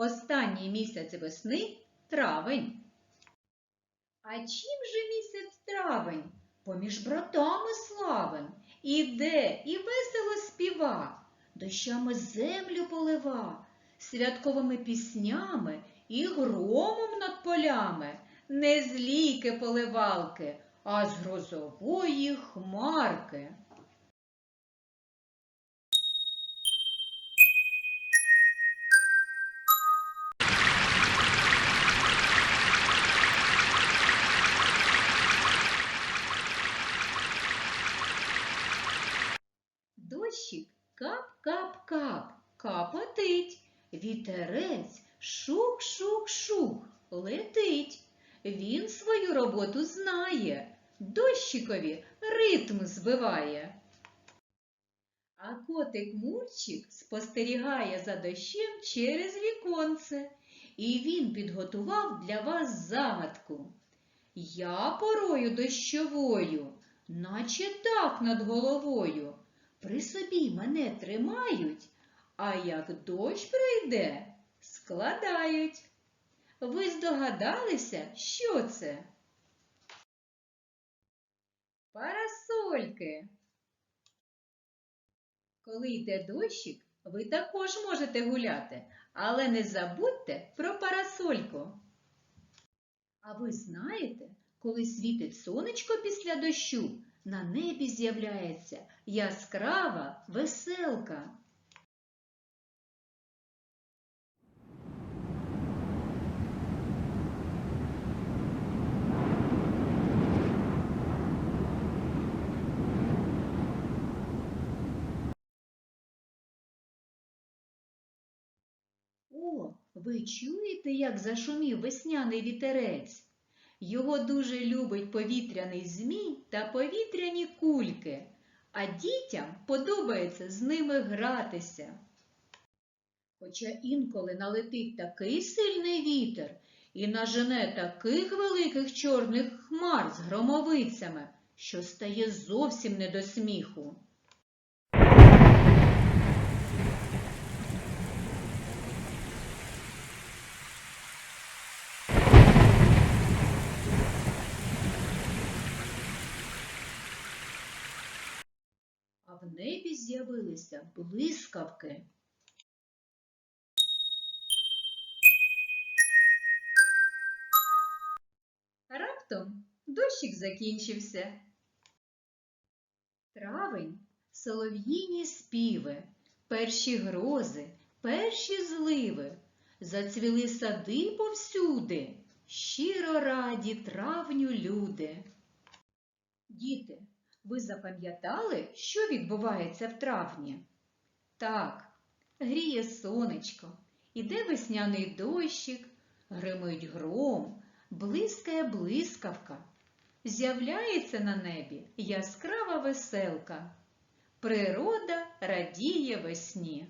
Останній місяць весни травень. А чим же місяць травень? Поміж братами славен. Іде і весело співа, дощами землю полива, святковими піснями і громом над полями, не з ліки поливалки, а з грозової хмарки. Дощик кап-кап-кап, капотить, вітерець шух-шух-шух летить. Він свою роботу знає, дощикові ритм збиває. А котик Мурчик спостерігає за дощем через віконце, і він підготував для вас загадку. Я порою дощовою, наче так над головою. При собі мене тримають, а як дощ прийде, складають. Ви здогадалися, що це? Парасольки. Коли йде дощик, ви також можете гуляти, але не забудьте про парасольку. А ви знаєте, коли світить сонечко після дощу, на небі з'являється яскрава веселка. О, ви чуєте, як зашумів весняний вітерець? Його дуже любить повітряний змій та повітряні кульки, а дітям подобається з ними гратися. Хоча інколи налетить такий сильний вітер і нажене таких великих чорних хмар з громовицями, що стає зовсім не до сміху. а в небі з'явилися блискавки. Раптом дощик закінчився. Травень, солов'їні співи, перші грози, перші зливи, зацвіли сади повсюди, щиро раді травню люди. Діти, ви запам'ятали, що відбувається в травні? Так, гріє сонечко, іде весняний дощик, гримить гром, блискає блискавка. З'являється на небі яскрава веселка. Природа радіє весні.